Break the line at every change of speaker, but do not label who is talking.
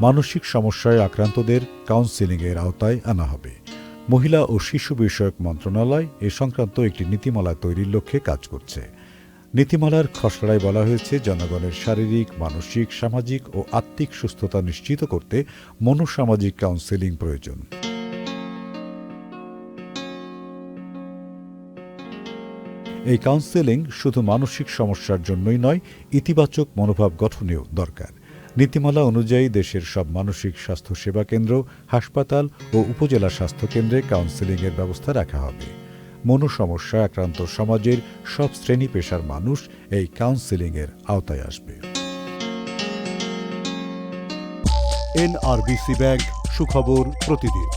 মানসিক সমস্যায় আক্রান্তদের কাউন্সেলিংয়ের আওতায় আনা হবে। মহিলা ও শিশু বিষয়ক মন্ত্রণালয় এ সংক্রান্ত একটি নীতিমালা তৈরির লক্ষ্যে কাজ করছে। নীতিমালার খসড়ায় বলা হয়েছে, জনগণের শারীরিক, মানসিক, সামাজিক ও আত্মিক সুস্থতা নিশ্চিত করতে মনোসামাজিক কাউন্সেলিং প্রয়োজন। এই কাউন্সেলিং শুধু মানসিক সমস্যার জন্যই নয়, ইতিবাচক মনোভাব গঠনেও দরকার। নীতিমালা অনুযায়ী দেশের সব মানসিক স্বাস্থ্য সেবা কেন্দ্র, হাসপাতাল ও উপজেলা স্বাস্থ্য কেন্দ্রে কাউন্সেলিংয়ের ব্যবস্থা রাখা হবে। মনোসমস্যা আক্রান্ত সমাজের সব শ্রেণি পেশার মানুষ এই কাউন্সেলিংয়ের আওতায় আসবে।
এনআরবিসি ব্যাংক, সুখবর প্রতিদিন।